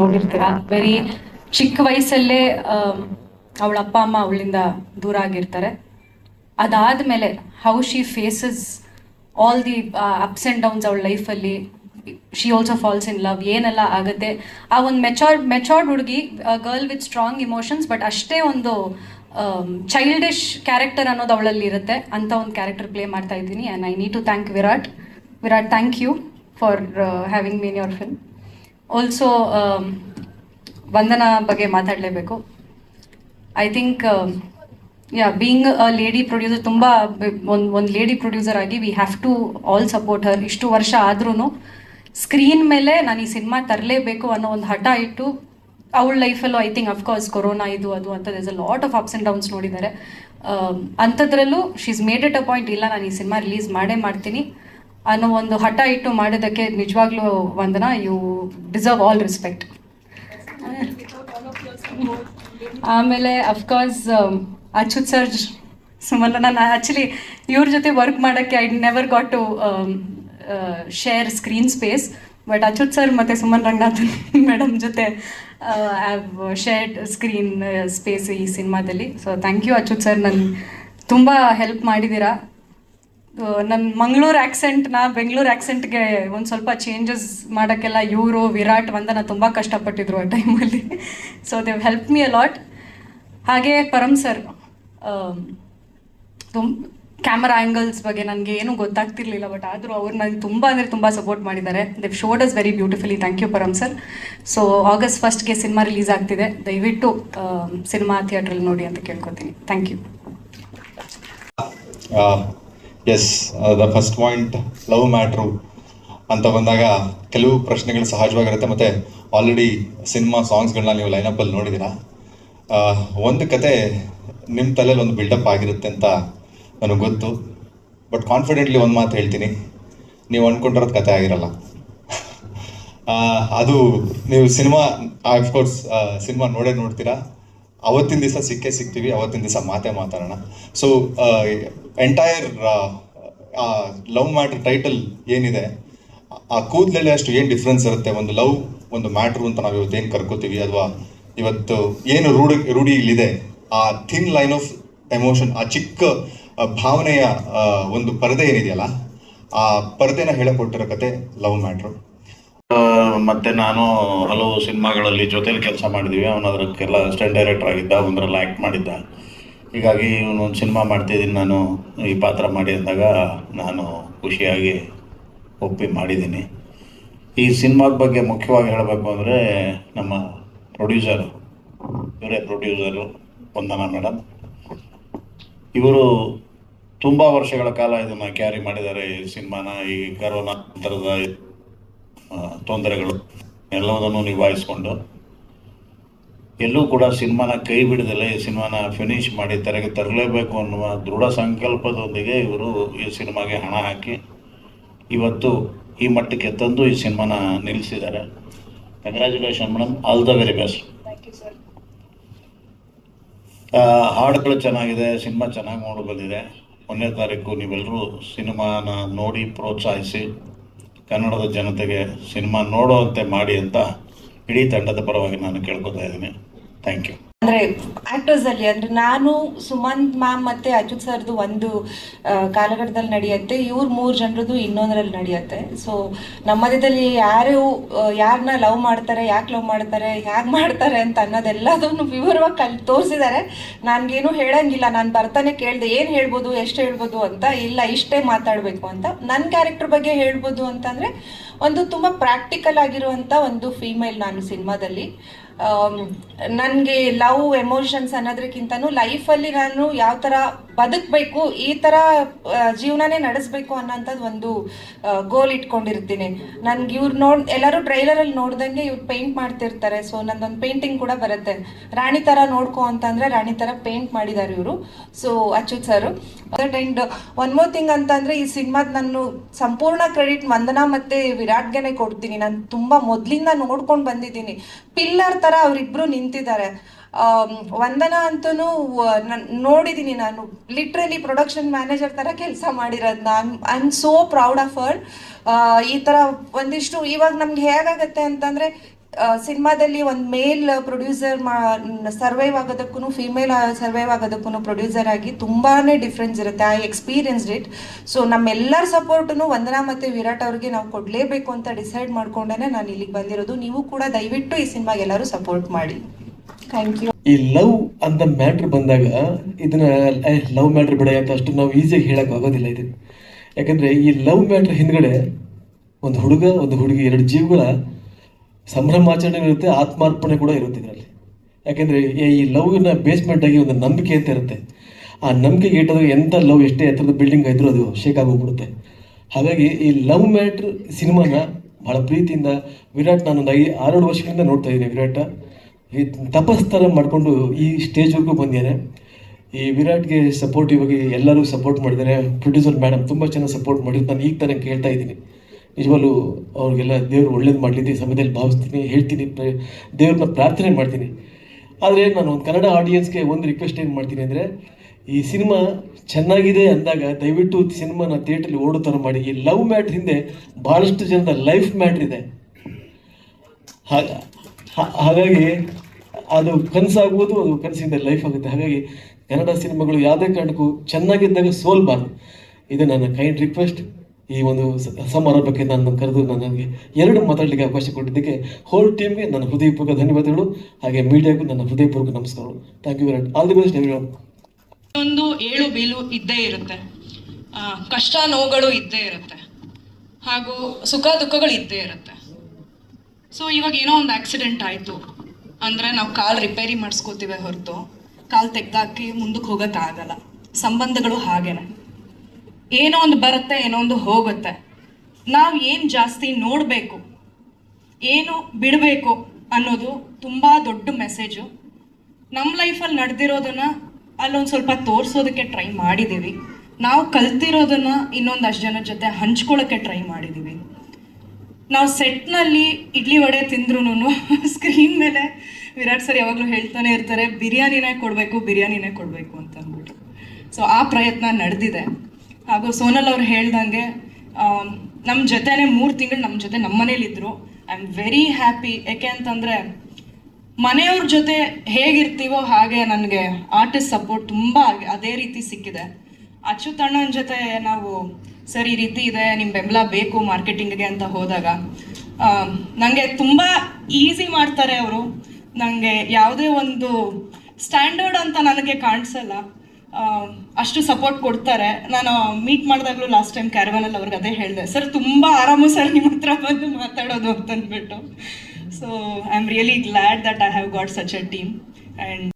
ನೋಡಿರ್ತೀರಾ ವೆರಿ ಚಿಕ್ಕ ವಯಸ್ಸಲ್ಲೇ ಅವಳ ಅಪ್ಪ, ಅಮ್ಮ ಅವಳಿಂದ ದೂರ ಆಗಿರ್ತಾರೆ. ಅದಾದಮೇಲೆ how she faces all the ups and downs ಅವಳ ಲೈಫಲ್ಲಿ she also falls in love ಏನೆಲ್ಲ ಆಗುತ್ತೆ? ಆ ಒಂದು ಮೆಚೋರ್ ಮೆಚೋರ್ಡ್ ಹುಡುಗಿ girl with strong emotions but ಅಷ್ಟೇ ಒಂದು ಚೈಲ್ಡಿಶ್ ಕ್ಯಾರೆಕ್ಟರ್ ಅನ್ನೋದು ಅವಳಲ್ಲಿ ಇರುತ್ತೆ. ಅಂತ ಒಂದು ಕ್ಯಾರೆಕ್ಟರ್ ಪ್ಲೇ ಮಾಡ್ತಾ ಇದ್ದೀನಿ. And I need to thank Virat Virat thank you for having me in your film also Vandana ಬಗ್ಗೆ ಮಾತಾಡಲೇಬೇಕು. I think yeah being a lady producer ತುಂಬ ಒಂದು ಒಂದು ಲೇಡಿ ಪ್ರೊಡ್ಯೂಸರ್ ಆಗಿ we have to all support her ಇಷ್ಟು ವರ್ಷ ಆದ್ರೂ screen ಮೇಲೆ ನಾನು ಈ ಸಿನಿಮಾ ತರಲೇಬೇಕು ಅನ್ನೋ ಒಂದು ಹಠ ಇಟ್ಟು ಅವಳ ಲೈಫಲ್ಲೂ I think of course corona ಇದು, ಅದು ಅಂತ is a lot of ups and downs ನೋಡಿದ್ದಾರೆ. ಅಂಥದ್ರಲ್ಲೂ she's made it a point ಇಲ್ಲ, ನಾನು ಈ ಸಿನಿಮಾ ರಿಲೀಸ್ ಮಾಡೇ ಮಾಡ್ತೀನಿ. ಅನ್ನೋ ಒಂದು ಹಠ ಇಟ್ಟು ಮಾಡಿದ್ದಕ್ಕೆ ನಿಜವಾಗ್ಲೂ Vandana. You deserve all respect ಆಮೇಲೆ of course Achyut sir Suman ನಾನು ಆ್ಯಕ್ಚುಲಿ ಇವ್ರ ಜೊತೆ ವರ್ಕ್ ಮಾಡೋಕ್ಕೆ I never got to share screen space but Achyut sir ಮತ್ತು ಸುಮನ್ ರಂಗನಾಥ್ ಮೇಡಮ್ ಜೊತೆ ಹ್ಯಾವ್ ಶೇರ್ಡ್ ಸ್ಕ್ರೀನ್ ಸ್ಪೇಸ್ ಈ ಸಿನಿಮಾದಲ್ಲಿ. So thank you Achyut sir ನನ್ನ ತುಂಬ ಹೆಲ್ಪ್ ಮಾಡಿದ್ದೀರಾ. ನನ್ನ ಮಂಗಳೂರು ಆಕ್ಸೆಂಟ್ನ ಬೆಂಗಳೂರು ಆ್ಯಕ್ಸೆಂಟ್ಗೆ ಒಂದು ಸ್ವಲ್ಪ ಚೇಂಜಸ್ ಮಾಡೋಕ್ಕೆಲ್ಲ ಇವರು, ವಿರಾಟ್, ವಂದನ ತುಂಬ ಕಷ್ಟಪಟ್ಟಿದ್ರು ಆ ಟೈಮಲ್ಲಿ so Dev help me a lot ಹಾಗೆ ಪರಮ್ ಸರ್ ತುಂಬ ಕ್ಯಾಮರಾ ಆ್ಯಂಗಲ್ಸ್ ಬಗ್ಗೆ ನನಗೆ ಏನೂ ಗೊತ್ತಾಗ್ತಿರ್ಲಿಲ್ಲ ಬಟ್ ಆದರೂ ಅವ್ರು ನನಗೆ ತುಂಬ ಅಂದರೆ ತುಂಬ ಸಪೋರ್ಟ್ ಮಾಡಿದ್ದಾರೆ. Dev showed us very beautifully thank you Param sir so August ಫಸ್ಟ್ಗೆ ಸಿನಿಮಾ ರಿಲೀಸ್ ಆಗ್ತಿದೆ. ದಯವಿಟ್ಟು ಸಿನಿಮಾ ಥಿಯೇಟ್ರಲ್ಲಿ ನೋಡಿ ಅಂತ ಕೇಳ್ಕೊತೀನಿ. Thank you as the first point love matter ಅಂತ ಬಂದಾಗ ಕೆಲವು ಪ್ರಶ್ನೆಗಳು ಸಹಜವಾಗಿರುತ್ತೆ ಮತ್ತು ಆಲ್ರೆಡಿ ಸಿನಿಮಾ ಸಾಂಗ್ಸ್ಗಳನ್ನ ನೀವು ಲೈನಪ್ಪಲ್ಲಿ ನೋಡಿದ್ದೀರಾ. ಒಂದು ಕತೆ ನಿಮ್ಮ ತಲೆಯಲ್ಲಿ ಒಂದು ಬಿಲ್ಡಪ್ ಆಗಿರುತ್ತೆ ಅಂತ ನನಗೆ ಗೊತ್ತು. ಬಟ್ ಕಾನ್ಫಿಡೆಂಟ್ಲಿ ಒಂದು ಮಾತು ಹೇಳ್ತೀನಿ. ನೀವು ಅಂದ್ಕೊಂಡಿರೋದು ಕತೆ ಆಗಿರಲ್ಲ. ಅದು ನೀವು ಸಿನಿಮಾ ಆಫ್ಕೋರ್ಸ್ ಸಿನಿಮಾ ನೋಡೇ ನೋಡ್ತೀರಾ. ಅವತ್ತಿನ ದಿವಸ ಸಿಕ್ಕೇ ಸಿಗ್ತೀವಿ, ಅವತ್ತಿನ ದಿವಸ ಮಾತೇ ಮಾತಾಡೋಣ. So entire love matter title ಏನಿದೆ, ಆ ಕೂದಲಲ್ಲಿ ಅಷ್ಟು ಏನು ಡಿಫ್ರೆನ್ಸ್ ಇರುತ್ತೆ? ಒಂದು ಲವ್ ಒಂದು ಮ್ಯಾಟ್ರ್ ಅಂತ ನಾವು ಇವತ್ತು ಏನು ಕರ್ಕೋತೀವಿ ಅಥವಾ ಇವತ್ತು ಏನು ರೂಢಿ ರೂಢಿ ಇಲ್ಲಿದೆ? ಆ ಥಿನ್ ಲೈನ್ ಆಫ್ ಎಮೋಷನ್ ಆ ಚಿಕ್ಕ ಭಾವನೆಯ ಒಂದು ಪರದೆ ಏನಿದೆಯಲ್ಲ, ಆ ಪರದೆನ ಹೇಳಕೊಟ್ಟಿರೋ ಕತೆ ಲವ್ ಮ್ಯಾಟ್ರು ಮತ್ತೆ ನಾನು ಹಲವು ಸಿನಿಮಾಗಳಲ್ಲಿ ಜೊತೆಲಿ ಕೆಲಸ ಮಾಡಿದ್ದೀವಿ ಅವನು ಅದಕ್ಕೆಲ್ಲ ಅಸಿಸ್ಟೆಂಟ್ ಡೈರೆಕ್ಟರ್ ಆಗಿದ್ದ ಒಂದರಲ್ಲಿ ಆ್ಯಕ್ಟ್ ಮಾಡಿದ್ದ. ಹೀಗಾಗಿ ಇವನು ಒಂದು ಸಿನಿಮಾ ಮಾಡ್ತಿದ್ದೀನಿ ನಾನು. ಈ ಪಾತ್ರ ಮಾಡಿ ಅಂದಾಗ ನಾನು ಖುಷಿಯಾಗಿ ಒಪ್ಪಿ ಮಾಡಿದ್ದೀನಿ. ಈ ಸಿನಿಮಾದ ಬಗ್ಗೆ ಮುಖ್ಯವಾಗಿ ಹೇಳಬೇಕು ಅಂದರೆ ನಮ್ಮ ಪ್ರೊಡ್ಯೂಸರು ಇವರೇ ಪ್ರೊಡ್ಯೂಸರು ವಂದನಾ ಮೇಡಮ್ ಇವರು ತುಂಬ ವರ್ಷಗಳ ಕಾಲ ಇದನ್ನು ಕ್ಯಾರಿ ಮಾಡಿದ್ದಾರೆ ಈ ಸಿನಿಮಾನ ಈ ಕರೋನಾ ನಂತರದ ತೊಂದರೆಗಳು ಎಲ್ಲವನ್ನೂ ನಿಭಾಯಿಸ್ಕೊಂಡು. ಎಲ್ಲೂ ಕೂಡ ಸಿನಿಮಾನ ಕೈ ಬಿಡದಲ್ಲ ಈ ಸಿನಿಮಾನ ಫಿನಿಶ್ ಮಾಡಿ ತೆರೆಗೆ ತರಲೇಬೇಕು ಅನ್ನುವ ದೃಢ ಸಂಕಲ್ಪದೊಂದಿಗೆ ಇವರು ಈ ಸಿನಿಮಾಗೆ ಹಣ ಹಾಕಿ ಇವತ್ತು ಈ ಮಟ್ಟಕ್ಕೆ ತಂದು ಈ ಸಿನಿಮಾನ ನಿಲ್ಲಿಸಿದ್ದಾರೆ. Congratulation madam all the very best ಹಾಡುಗಳು ಚೆನ್ನಾಗಿದೆ ಸಿನಿಮಾ ಚೆನ್ನಾಗಿ ನೋಡಿ ಬಂದಿದೆ. ಒಂದನೇ ತಾರೀಕು ನೀವೆಲ್ಲರೂ ಸಿನಿಮಾನ ನೋಡಿ ಪ್ರೋತ್ಸಾಹಿಸಿ ಕನ್ನಡದ ಜನತೆಗೆ ಸಿನಿಮಾ ನೋಡುವಂತೆ ಮಾಡಿ ಅಂತ ಇಡೀ ತಂಡದ ಪರವಾಗಿ ನಾನು ಕೇಳ್ಕೊತಾ ಇದ್ದೀನಿ. ಥ್ಯಾಂಕ್ ಯು ಅಂದ್ರೆ ಆಕ್ಟರ್ಸ್ ಅಲ್ಲಿ, ಅಂದ್ರೆ ನಾನು, ಸುಮಂತ್ ಮ್ಯಾಮ್ ಮತ್ತೆ ಅಚ್ಯುತ್ ಸರ್ದು ಒಂದು ಕಾಲಘಟ್ಟದಲ್ಲಿ ನಡೆಯುತ್ತೆ. ಇವ್ರ ಮೂರ್ ಜನರದು ಇನ್ನೊಂದರಲ್ಲಿ ನಡೆಯುತ್ತೆ. ಸೊ ನಮ್ಮ ಮಧ್ಯದಲ್ಲಿ ಯಾರು ಯಾರನ್ನ ಲವ್ ಮಾಡ್ತಾರೆ, ಯಾಕೆ ಲವ್ ಮಾಡ್ತಾರೆ, ಹ್ಯಾಗ್ ಮಾಡ್ತಾರೆ ಅಂತ ಅನ್ನೋದೆಲ್ಲದನ್ನು ವಿವರವಾಗಿ ಕಲ್ ತೋರಿಸಿದ್ದಾರೆ ನನ್ಗೇನು ಹೇಳಂಗಿಲ್ಲ. ನಾನು ಬರ್ತಾನೆ ಕೇಳ್ದೆ, ಏನ್ ಹೇಳ್ಬೋದು, ಎಷ್ಟು ಹೇಳ್ಬೋದು ಅಂತ ಇಲ್ಲ, ಇಷ್ಟೇ ಮಾತಾಡ್ಬೇಕು ಅಂತ. ನನ್ನ ಕ್ಯಾರೆಕ್ಟರ್ ಬಗ್ಗೆ ಹೇಳ್ಬೋದು ಅಂತಂದ್ರೆ ಒಂದು ತುಂಬಾ ಪ್ರಾಕ್ಟಿಕಲ್ ಆಗಿರುವಂತ ಒಂದು ಫೀಮೇಲ್ ನಾನು ಸಿನಿಮಾದಲ್ಲಿ. ನನಗೆ ಲವ್ ಎಮೋಷನ್ಸ್ ಅನ್ನೋದಕ್ಕಿಂತನೂ ಲೈಫಲ್ಲಿ ನಾನು ಯಾವ ಥರ ಬದುಕಬೇಕು ಈ ಆ, ಜೀವನನೇ ನಡೆಸಬೇಕು ಅನ್ನೋಂಥದ್ದು ಒಂದು ಗೋಲ್ ಇಟ್ಕೊಂಡಿರ್ತೀನಿ. ನನ್ಗೆ ಇವ್ರು ನೋಡ್ ಎಲ್ಲರೂ ಟ್ರೈಲರಲ್ಲಿ ನೋಡ್ದಂಗೆ ಇವ್ರು ಪೇಂಟ್ ಮಾಡ್ತಿರ್ತಾರೆ. ಸೊ ನಂದೊಂದು ಪೇಂಟಿಂಗ್ ಕೂಡ ಬರುತ್ತೆ. ರಾಣಿ ಥರ ನೋಡ್ಕೋ ಅಂತಂದ್ರೆ ರಾಣಿ ಥರ ಪೇಂಟ್ ಮಾಡಿದ್ದಾರೆ ಇವರು. So Achyut sir and one more thing ಅಂತಂದ್ರೆ ಈ ಸಿನಿಮಾದ ನಾನು ಸಂಪೂರ್ಣ ಕ್ರೆಡಿಟ್ ವಂದನಾ ಮತ್ತೆ ವಿರಾಟ್ಗೆನೆ ಕೊಡ್ತೀನಿ. ನಾನು ತುಂಬಾ ಮೊದ್ಲಿಂದ ನೋಡ್ಕೊಂಡು ಬಂದಿದ್ದೀನಿ. ಪಿಲ್ಲರ್ ತರ ಅವರಿಬ್ರು ನಿಂತಿದ್ದಾರೆ. ವಂದನಾ ಅಂತೂ ನೋಡಿದ್ದೀನಿ ನಾನು ಲಿಟ್ರಲಿ ಪ್ರೊಡಕ್ಷನ್ ಮ್ಯಾನೇಜರ್ ತರ ಕೆಲಸ ಮಾಡಿರೋದು ನಾನು. I am so proud of our ಈ ತರ ಒಂದಿಷ್ಟು, ಇವಾಗ ನಮ್ಗೆ ಹೇಗಾಗತ್ತೆ ಅಂತಂದ್ರೆ ಸಿನಿಮಾದಲ್ಲಿ ಒಂದು ಮೇಲ್ ಪ್ರೊಡ್ಯೂಸರ್ ಮಾ ಸರ್ವೈವ್ ಆಗೋದಕ್ಕೂ ಫಿಮೇಲ್ ಸರ್ವೈವ್ ಆಗೋದಕ್ಕೂ ಪ್ರೊಡ್ಯೂಸರ್ ಆಗಿ ತುಂಬಾ ಡಿಫ್ರೆನ್ಸ್ ಇರುತ್ತೆ. ಐ ಎಕ್ಸ್ಪೀರಿಯನ್ಸ್ಡ್ ಇಟ್ ಸೊ ನಮ್ಮೆಲ್ಲರ ಸಪೋರ್ಟನ್ನು ವಂದನಾ ಮತ್ತು ವಿರಾಟ್ ಅವ್ರಿಗೆ ನಾವು ಕೊಡಲೇಬೇಕು ಅಂತ ಡಿಸೈಡ್ ಮಾಡ್ಕೊಂಡೇ ನಾನು ಇಲ್ಲಿಗೆ ಬಂದಿರೋದು. ನೀವು ಕೂಡ ದಯವಿಟ್ಟು ಈ ಸಿನಿಮಾಗೆ ಎಲ್ಲರೂ ಸಪೋರ್ಟ್ ಮಾಡಿ. ಈ ಲವ್ ಅಂತ ಮ್ಯಾಟ್ರ್ ಬಂದಾಗ, ಇದನ್ನ ಲವ್ ಮ್ಯಾಟ್ರ್ ಬಿಡ, ಅಂತ ಅಷ್ಟು ನಾವು ಈಸಿಯಾಗಿ ಹೇಳಕ್ ಆಗೋದಿಲ್ಲ ಇದು ಯಾಕಂದ್ರೆ ಈ ಲವ್ ಮ್ಯಾಟ್ರ್ ಹಿಂದ್ಗಡೆ ಒಂದು ಹುಡುಗ, ಒಂದು ಹುಡುಗಿ, ಎರಡು ಜೀವಗಳ ಸಂಭ್ರಮಾಚರಣೆ ಇರುತ್ತೆ, ಆತ್ಮಾರ್ಪಣೆ ಕೂಡ ಇರುತ್ತೆ ಇದರಲ್ಲಿ. ಯಾಕೆಂದ್ರೆ ಈ ಲವ್ನ ಬೇಸ್ಮೆಂಟ್ ಆಗಿ ಒಂದು ನಂಬಿಕೆ ಅಂತ ಇರುತ್ತೆ. ಆ ನಂಬಿಕೆ ಇಟ್ಟದಾಗ ಎಂಥ ಲವ್ ಎಷ್ಟೇ ಎತ್ತರದ ಬಿಲ್ಡಿಂಗ್ ಇದ್ರೂ ಅದು ಶೇಕ್ ಆಗೋಗ್ಬಿಡುತ್ತೆ. ಹಾಗಾಗಿ ಈ ಲವ್ ಮ್ಯಾಟ್ರ್ ಸಿನಿಮಾನ ಬಹಳ ಪ್ರೀತಿಯಿಂದ ವಿರಾಟ್ ನಾನು ಒಂದು ಐ ಆರೇಳು ವರ್ಷಗಳಿಂದ ನೋಡ್ತಾ ಇದ್ದೀನಿ ವಿರಾಟ. ಈ ತಪಸ್ ಥರ ಮಾಡಿಕೊಂಡು ಈ ಸ್ಟೇಜ್ವರೆಗೂ ಬಂದಿದ್ದಾರೆ. ಈ ವಿರಾಟ್ಗೆ ಸಪೋರ್ಟಿವ್ ಆಗಿ ಎಲ್ಲರೂ ಸಪೋರ್ಟ್ ಮಾಡಿದ್ದಾರೆ. ಪ್ರೊಡ್ಯೂಸರ್ ಮೇಡಮ್ ತುಂಬ ಚೆನ್ನಾಗಿ ಸಪೋರ್ಟ್ ಮಾಡಿದ್ರು. ನಾನು ಈಗ ತಾನೇ ಕೇಳ್ತಾ ಇದ್ದೀನಿ. ನಿಜವಾಗ್ಲೂ ಅವ್ರಿಗೆಲ್ಲ ದೇವರು ಒಳ್ಳೇದು ಮಾಡಲಿದ್ದೆ ಸಮಯದಲ್ಲಿ ಭಾವಿಸ್ತೀನಿ, ಹೇಳ್ತೀನಿ ದೇವ್ರನ್ನ ಪ್ರಾರ್ಥನೆ ಮಾಡ್ತೀನಿ. ಆದರೆ ನಾನು ಒಂದು ಕನ್ನಡ ಆಡಿಯನ್ಸ್ಗೆ ಒಂದು ರಿಕ್ವೆಸ್ಟ್ ಏನು ಮಾಡ್ತೀನಿ ಅಂದರೆ, ಈ ಸಿನಿಮಾ ಚೆನ್ನಾಗಿದೆ ಅಂದಾಗ ದಯವಿಟ್ಟು ಸಿನಿಮಾನ ಥಿಯೇಟ್ರಲ್ಲಿ ಓಡೋ ಥರ ಮಾಡಿ. ಈ ಲವ್ ಮ್ಯಾಟ್ರ್ ಹಿಂದೆ ಭಾಳಷ್ಟು ಜನದ ಲೈಫ್ ಮ್ಯಾಟ್ರ್ ಇದೆ. ಹಾಗ- ಹಾಗಾಗಿ ಅದು ಕನಸಾಗ್ಬೋದು ಅದು ಕನಸಿಂದ ಲೈಫ್ ಆಗುತ್ತೆ. ಹಾಗಾಗಿ ಕನ್ನಡ ಸಿನಿಮಾಗಳು ಯಾವುದೇ ಕಾರಣಕ್ಕೂ ಚೆನ್ನಾಗಿದ್ದಾಗ ಸೋಲ್ಬಾರ್ದು. ಇದು ನನ್ನ ಕೈಂಡ್ ರಿಕ್ವೆಸ್ಟ್ ಈ ಒಂದು ಸಮಾರಂಭಕ್ಕೆ ನಾನು ಕರೆದು ನನಗೆ ಎರಡು ಮಾತಾಡಲಿಕ್ಕೆ ಅವಕಾಶ ಕೊಟ್ಟಿದ್ದಕ್ಕೆ ಹೋಲ್ ಟೀಮ್ಗೆ ನನ್ನ ಹೃದಯಪೂರ್ವಕ ಧನ್ಯವಾದಗಳು. ಹಾಗೆ ಮೀಡಿಯಾಗೂ ನನ್ನ ಹೃದಯಪೂರ್ವಕ ನಮಸ್ಕಾರಗಳು. Thank you Virat all the best ಒಂದು ಏಳು ಬೀಳು ಇದ್ದೇ ಇರುತ್ತೆ. ಕಷ್ಟ ನೋವುಗಳು ಇದ್ದೇ ಇರುತ್ತೆ. ಹಾಗೂ ಸುಖ ದುಃಖಗಳು ಇದ್ದೇ ಇರುತ್ತೆ. ಸೊ ಇವಾಗ ಏನೋ ಒಂದು ಆಕ್ಸಿಡೆಂಟ್ ಆಯಿತು. ಅಂದರೆ ನಾವು ಕಾಲು ರಿಪೇರಿ ಮಾಡಿಸ್ಕೋತೀವಿ ಹೊರತು. ಕಾಲು ತೆಗ್ದಾಕಿ ಮುಂದಕ್ಕೆ ಹೋಗೋಕ್ಕಾಗಲ್ಲ ಸಂಬಂಧಗಳು ಹಾಗೇನೆ. ಏನೋ ಒಂದು ಬರುತ್ತೆ, ಏನೋ ಒಂದು ಹೋಗುತ್ತೆ. ನಾವು ಏನು ಜಾಸ್ತಿ ನೋಡಬೇಕು, ಏನು ಬಿಡಬೇಕು ಅನ್ನೋದು ತುಂಬ ದೊಡ್ಡ ಮೆಸೇಜು ನಮ್ಮ ಲೈಫಲ್ಲಿ ನಡೆದಿರೋದನ್ನು ಅಲ್ಲೊಂದು ಸ್ವಲ್ಪ ತೋರಿಸೋದಕ್ಕೆ ಟ್ರೈ ಮಾಡಿದ್ದೀವಿ ನಾವು ಕಲ್ತಿರೋದನ್ನು ಇನ್ನೊಂದಷ್ಟು ಜನ ಜೊತೆ ಹಂಚ್ಕೊಳ್ಳೋಕ್ಕೆ ಟ್ರೈ ಮಾಡಿದ್ದೀವಿ ನಾವು ಸೆಟ್ನಲ್ಲಿ ಇಡ್ಲಿ ವಡೆ ತಿಂದ್ರೂ ಸ್ಕ್ರೀನ್ ಮೇಲೆ ವಿರಾಟ್ ಸರ್ ಯಾವಾಗಲೂ ಹೇಳ್ತಾನೆ ಇರ್ತಾರೆ, ಬಿರಿಯಾನಿನೇ ಕೊಡಬೇಕು ಬಿರಿಯಾನಿನೇ ಕೊಡಬೇಕು ಅಂತ ಅಂದ್ಬಿಟ್ಟು. ಸೊ ಆ ಪ್ರಯತ್ನ ನಡೆದಿದೆ. ಹಾಗೂ ಸೋನಲ್ ಅವ್ರು ಹೇಳ್ದಂಗೆ ನಮ್ಮ ಜೊತೆನೆ ಮೂರು ತಿಂಗಳು ನಮ್ಮ ಜೊತೆ ನಮ್ಮ ಮನೇಲಿದ್ದರು ಐ ಆಮ್ ವೆರಿ ಹ್ಯಾಪಿ ಯಾಕೆ ಅಂತಂದರೆ, ಮನೆಯವ್ರ ಜೊತೆ ಹೇಗಿರ್ತೀವೋ ಹಾಗೆ ನನಗೆ ಆರ್ಟಿಸ್ಟ್ ಸಪೋರ್ಟ್ ತುಂಬ ಅದೇ ರೀತಿ ಸಿಕ್ಕಿದೆ. ಅಚ್ಯುತ್ ಜೊತೆ ನಾವು ಸರ್ ಈ ರೀತಿ ಇದೆ ನಿಮ್ಮ ಬೆಂಬಲ ಬೇಕು ಮಾರ್ಕೆಟಿಂಗ್ಗೆ ಅಂತ ಹೋದಾಗ ನನಗೆ ತುಂಬ ಈಸಿ ಮಾಡ್ತಾರೆ ಅವರು. ನನಗೆ ಯಾವುದೇ ಒಂದು ಸ್ಟ್ಯಾಂಡರ್ಡ್ ಅಂತ ನನಗೆ ಕಾಣಿಸಲ್ಲ. ಅಷ್ಟು ಸಪೋರ್ಟ್ ಕೊಡ್ತಾರೆ. ನಾನು ಮೀಟ್ ಮಾಡಿದಾಗಲೂ ಲಾಸ್ಟ್ ಟೈಮ್ ಕ್ಯಾರವನಲ್ಲಿ ಅವ್ರಿಗೆ ಅದೇ ಹೇಳಿದೆ ಸರ್ ತುಂಬ ಆರಾಮು ಸರ್ ನಿಮ್ಮ ಹತ್ರ ಬಂದು ಮಾತಾಡೋದು ಅಂತಂದ್ಬಿಟ್ಟು. So I am really glad that I have got such a team and